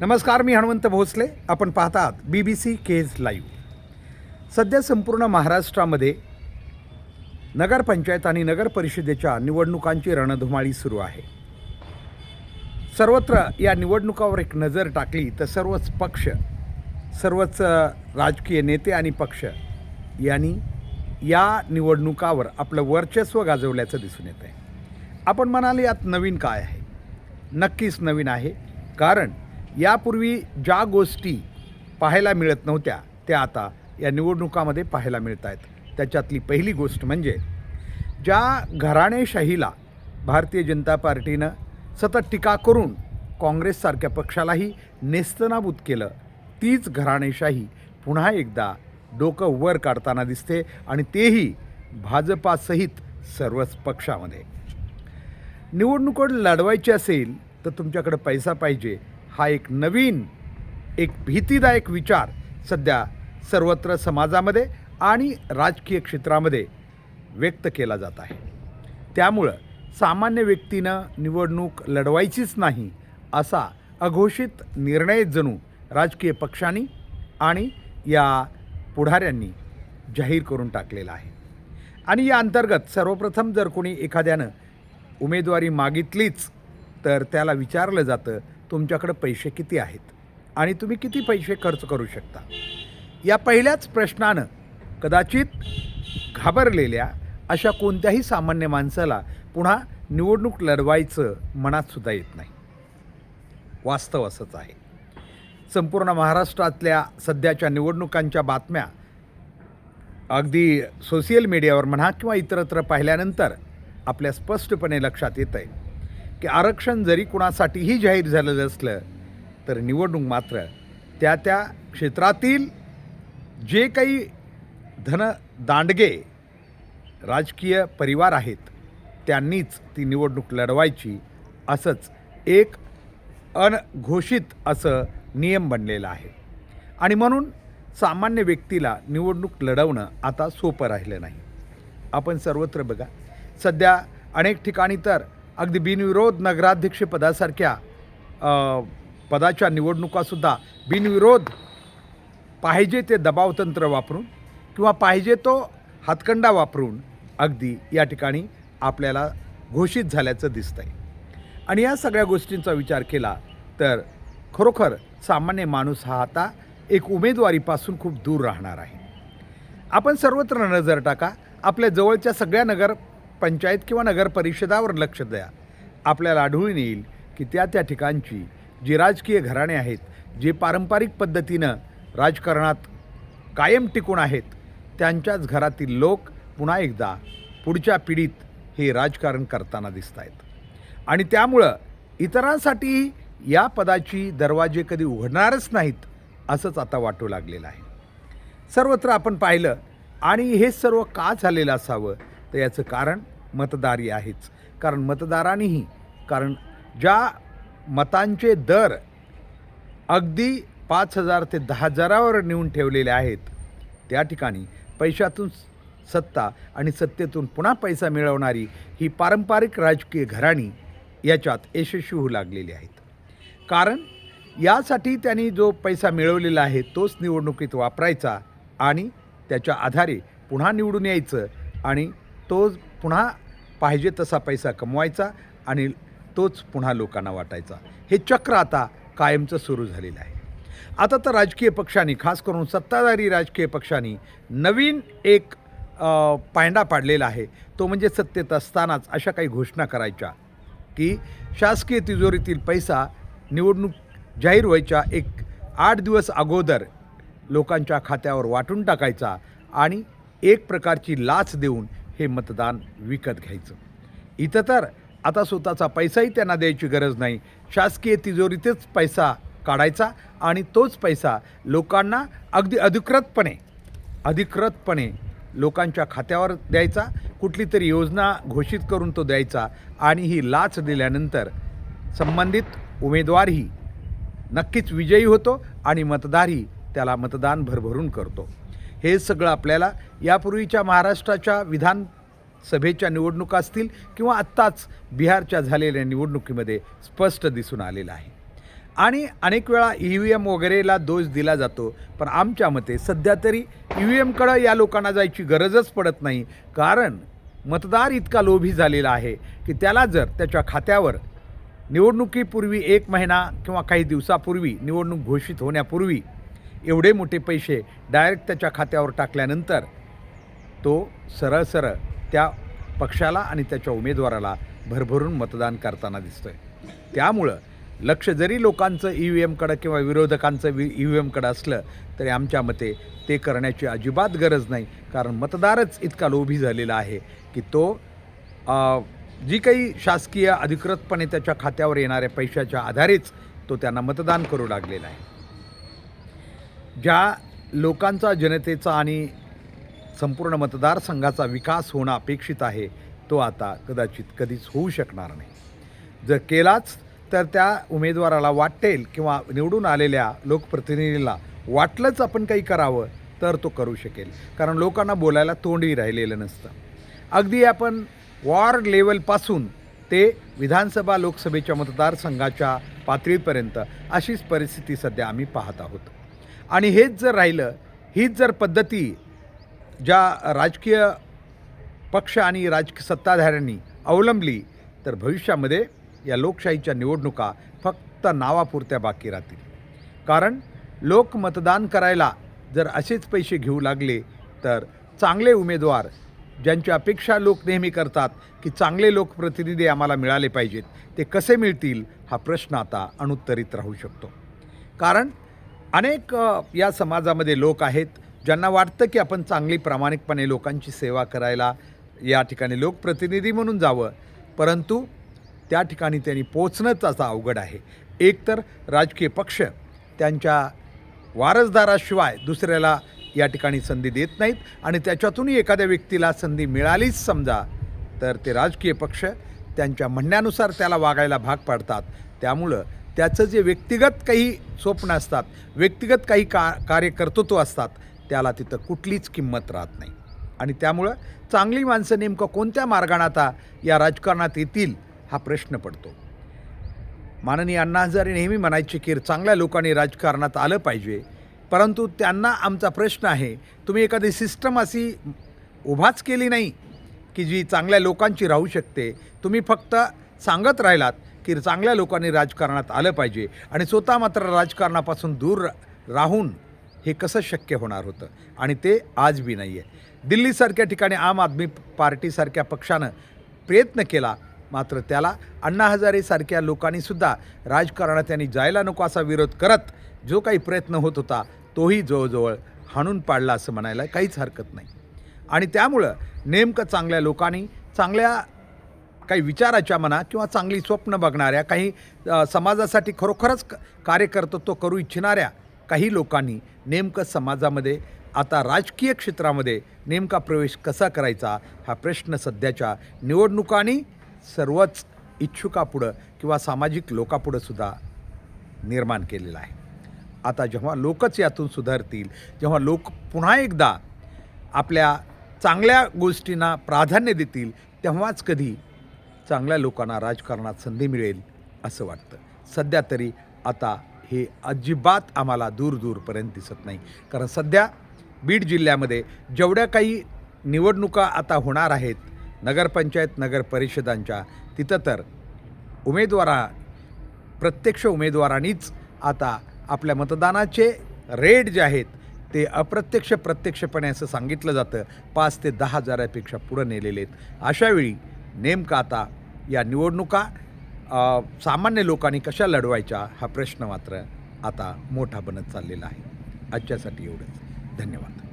नमस्कार मी हनुमंत भोसले. आपण पाहतात B B C Kaij live सध्या संपूर्ण महाराष्ट्रामध्ये नगरपंचायत आणि नगर परिषदेच्या निवडणुकांची रणधुमाळी सुरू आहे. सर्वत्र या निवडणुकावर एक नजर टाकली तर सर्वच पक्ष सर्वच राजकीय नेते आणि पक्ष यांनी या निवडणुकावर आपलं वर्चस्व गाजवल्याचं दिसून येत आहे आपण म्हणाल यात नवीन काय आहे? नक्कीच नवीन आहे. कारण यापूर्वी ज्या गोष्टी पाहायला मिळत नव्हत्या त्या आता या निवडणुकामध्ये पाहायला मिळत आहेत त्याच्यातली पहिली गोष्ट म्हणजे ज्या घराणेशाहीला भारतीय जनता पार्टीनं सतत टीका करून काँग्रेससारख्या पक्षालाही नेस्तनाबूत केलं तीच घराणेशाही पुन्हा एकदा डोकं वर काढताना दिसते आणि तेही भाजपासहित सर्वच पक्षामध्ये. निवडणूक लढवायची असेल तर तुमच्याकडे पैसा पाहिजे हा एक नवीन एक भीतीदायक विचार सध्या सर्वत्र समाजामध्ये आणि राजकीय क्षेत्रामध्ये व्यक्त केला जात आहे. त्यामुळं सामान्य व्यक्तीनं निवडणूक लढवायचीच नाही असा अघोषित निर्णय जणू राजकीय पक्षांनी आणि या पुढाऱ्यांनी जाहीर करून टाकलेला आहे. आणि या अंतर्गत सर्वप्रथम जर कोणी एखाद्यानं उमेदवारी मागितलीच तर त्याला विचारलं जातं तुमच्याकडं पैसे किती आहेत आणि तुम्ही किती पैसे खर्च करू शकता? या पहिल्याच प्रश्नानं कदाचित घाबरलेल्या अशा कोणत्याही सामान्य माणसाला पुन्हा निवडणूक लढवायचं मनातसुद्धा येत नाही. वास्तव असंच आहे. संपूर्ण महाराष्ट्रातल्या सध्याच्या निवडणुकांच्या बातम्या अगदी सोशल मीडियावर म्हणा किंवा इतरत्र पाहिल्यानंतर आपल्या स्पष्टपणे लक्षात येतं आहे की आरक्षण जरी कुणासाठीही जाहीर झालेलं असलं तर निवडणूक मात्र त्या त्या क्षेत्रातील जे काही धन दांडगे राजकीय परिवार आहेत त्यांनीच ती निवडणूक लढवायची असंच एक अनघोषित असं नियम बनलेला आहे. आणि म्हणून सामान्य व्यक्तीला निवडणूक लढवणं आता सोपं राहिलं नाही. आपण सर्वत्र बघा सध्या अनेक ठिकाणी तर अगदी बिनविरोध नगराध्यक्षपदासारख्या पदासारख्या पदाच्या निवडणुकासुद्धा बिनविरोध पाहिजे ते दबावतंत्र वापरून किंवा पाहिजे तो हातकंडा वापरून अगदी या ठिकाणी आपल्याला घोषित झाल्याचं दिसतं आहे आणि या सगळ्या गोष्टींचा विचार केला तर खरोखर सामान्य माणूस हा आता एक उमेदवारीपासून खूप दूर राहणार आहे. आपण सर्वत्र नजर टाका आपल्या जवळच्या सगळ्या नगर पंचायत किंवा नगर परिषदावर लक्ष द्या. आपल्याला आढळून येईल की त्या त्या ठिकाणची जी राजकीय घराणे आहेत जे पारंपरिक पद्धतीनं राजकारणात कायम टिकून आहेत त्यांच्याच घरातील लोक पुन्हा एकदा पुढच्या पिढीत हे राजकारण करताना दिसत आहेत आणि त्यामुळं इतरांसाठी या पदाची दरवाजे कधी उघडणारच नाहीत असंच आता वाटू लागलेलं आहे. सर्वत्र आपण पाहिलं आणि हे सर्व का झालेलं असावं तर याचं कारण मतदारी आहेच. कारण मतदारांनीही कारण ज्या मतांचे दर अगदी पाच हजार ते दहा हजारावर नेऊन ठेवलेले आहेत त्या ठिकाणी पैशातून सत्ता आणि सत्तेतून पुन्हा पैसा मिळवणारी ही पारंपरिक राजकीय घराणी याच्यात यशस्वी होऊ लागलेली आहेत. कारण यासाठी त्यांनी जो पैसा मिळवलेला आहे तोच निवडणुकीत वापरायचा आणि त्याच्या आधारे पुन्हा निवडून यायचं आणि तो पुन्हा पाहिजे तसा पैसा कमवायचा आणि तोच पुन्हा लोकांना वाटायचा. हे चक्र आता कायमचं सुरू झालेलं आहे. आता तर राजकीय पक्षांनी खास करून सत्ताधारी राजकीय पक्षांनी नवीन एक पायंडा पाडलेला आहे. तो म्हणजे सत्तेत असतानाच अशा काही घोषणा करायच्या की शासकीय तिजोरीतील पैसा निवडणूक जाहीर व्हायच्या एक आठ दिवस अगोदर लोकांच्या खात्यावर वाटून टाकायचा आणि एक प्रकारची लाच देऊन हे मतदान विकत घ्यायचं. इथं तर आता स्वतःचा पैसाही त्यांना द्यायची गरज नाही. शासकीय तिजोरीतच पैसा काढायचा आणि तोच पैसा लोकांना अगदी अधिकृतपणे अधिकृतपणे लोकांच्या खात्यावर द्यायचा. कुठली तरी योजना घोषित करून तो द्यायचा आणि ही लाच दिल्यानंतर संबंधित उमेदवारही नक्कीच विजयी होतो आणि मतदारही त्याला मतदान भरभरून करतो. हे सगळं आपल्याला यापूर्वीच्या महाराष्ट्राच्या विधानसभेच्या निवडणुका असतील किंवा आत्ताच बिहारच्या झालेल्या निवडणुकीमध्ये स्पष्ट दिसून आलेलं आहे. आणि अनेक वेळा ई व्ही एम वगैरेला दोष दिला जातो पण आमच्या मते सध्या तरी ई व्ही एमकडं या लोकांना जायची गरजच पडत नाही कारण मतदार इतका लोभी झालेला आहे की त्याला जर त्याच्या खात्यावर निवडणुकीपूर्वी एक महिना किंवा काही दिवसापूर्वी निवडणूक घोषित होण्यापूर्वी एवढे मोठे पैसे डायरेक्ट त्याच्या खात्यावर टाकल्यानंतर तो सरळ सरळ त्या पक्षाला आणि त्याच्या उमेदवाराला भरभरून मतदान करताना दिसतोय. त्यामुळं लक्ष जरी लोकांचं ई व्ही एमकडं किंवा विरोधकांचं वि ई व्ही एमकडं असलं तरी आमच्या मते ते करण्याची अजिबात गरज नाही. कारण मतदारच इतका लोभी झालेला आहे की तो जी काही शासकीय अधिकृतपणे त्याच्या खात्यावर येणाऱ्या पैशाच्या आधारेच तो त्यांना मतदान करू लागलेला आहे. ज्या लोकांचा जनतेचा आणि संपूर्ण मतदारसंघाचा विकास होणं अपेक्षित आहे तो आता कदाचित कधीच होऊ शकणार नाही. जर केलाच तर त्या उमेदवाराला वाटेल किंवा निवडून आलेल्या लोकप्रतिनिधीला वाटलंच आपण काही करावं तर तो करू शकेल. कारण लोकांना बोलायला तोंडही राहिलेलं नसतं. अगदी आपण वॉर्ड लेवलपासून ते विधानसभा लोकसभेच्या मतदारसंघाच्या पातळीपर्यंत अशीच परिस्थिती सध्या आम्ही पाहत आहोत. आणि हेच जर राहिलं हीच जर पद्धती ज्या राजकीय पक्ष आणि राजकीय सत्ताधाऱ्यांनी अवलंबली तर भविष्यामध्ये या लोकशाहीच्या निवडणुका फक्त नावापुरत्या बाकी राहतील. कारण लोक मतदान करायला जर असेच पैसे घेऊ लागले तर चांगले उमेदवार ज्यांची अपेक्षा लोक नेहमी करतात की चांगले लोकप्रतिनिधी आम्हाला मिळाले पाहिजेत ते कसे मिळतील हा प्रश्न आता अनुत्तरित राहू शकतो. कारण अनेक या समाजामध्ये लोक आहेत ज्यांना वाटतं की आपण चांगली प्रामाणिकपणे लोकांची सेवा करायला या ठिकाणी लोकप्रतिनिधी म्हणून जावं. परंतु त्या ठिकाणी त्यांनी पोचणंच असं अवघड आहे. एकतर राजकीय पक्ष त्यांच्या वारसदाराशिवाय दुसऱ्याला या ठिकाणी संधी देत नाहीत आणि त्याच्यातूनही एखाद्या व्यक्तीला संधी मिळालीच समजा तर ते राजकीय पक्ष त्यांच्या म्हणण्यानुसार त्याला वागायला भाग पाडतात. त्यामुळं त्याचं जे व्यक्तिगत काही स्वप्न असतात व्यक्तिगत काही का कार्यकर्तृत्व असतात त्याला तिथं कुठलीच किंमत राहत नाही. आणि त्यामुळं चांगली माणसं नेमकं कोणत्या मार्गाने आता या राजकारणात येतील हा प्रश्न पडतो. माननीय अण्णा हजारे नेहमी म्हणायचे की चांगल्या लोकांनी राजकारणात आलं पाहिजे परंतु त्यांना आमचा प्रश्न आहे तुम्ही एखादी सिस्टम अशी उभाच केली नाही की जी चांगल्या लोकांची राहू शकते तुम्ही फक्त सांगत राहिलात की चांगल्या लोकांनी राजकारणात आलं पाहिजे आणि स्वतः मात्र राजकारणापासून दूर राहून हे कसं शक्य होणार होतं? आणि ते आज बी नाही आहे दिल्लीसारख्या ठिकाणी आम आदमी पार्टीसारख्या पक्षानं प्रयत्न केला मात्र त्याला अण्णा हजारेसारख्या लोकांनीसुद्धा राजकारणात त्यांनी जायला नको असा विरोध करत जो काही प्रयत्न होत होता तोही जवळजवळ हाणून पाडला असं म्हणायला काहीच हरकत नाही. आणि त्यामुळं नेमकं चांगल्या लोकांनी चांगल्या काही विचाराच्या म्हणा किंवा चांगली स्वप्न बघणाऱ्या काही समाजासाठी खरोखरच कार्यकर्तो तो करू इच्छिणाऱ्या काही लोकांनी नेमकं समाजामध्ये आता राजकीय क्षेत्रामध्ये नेमका प्रवेश कसा करायचा हा प्रश्न सध्याच्या निवडणुकांनी सर्वच इच्छुकापुढं किंवा सामाजिक लोकापुढं सुद्धा निर्माण केलेला आहे. आता जेव्हा लोकच यातून सुधारतील जेव्हा लोक पुन्हा एकदा आपल्या चांगल्या गोष्टींना प्राधान्य देतील तेव्हाच कधी चांगल्या लोकांना राजकारणात संधी मिळेल असं वाटतं. सध्या तरी आता हे अजिबात आम्हाला दूर दूरपर्यंत दिसत नाही. कारण सध्या बीड जिल्ह्यामध्ये जेवढ्या काही निवडणुका आता होणार आहेत नगरपंचायत नगर परिषदांच्या तिथं तर उमेदवारा प्रत्यक्ष उमेदवारांनीच आता आपल्या मतदानाचे रेट जे आहेत ते अप्रत्यक्ष प्रत्यक्षपणे असं सांगितलं जातं. पाच ते दहा हजारापेक्षा पुढं नेलेले आहेत. अशावेळी नेमकं आता या निवडणुका सामान्य लोकांनी कशा लढवायच्या हा प्रश्न मात्र आता मोठा बनत चाललेला आहे. आजच्यासाठी एवढंच. धन्यवाद.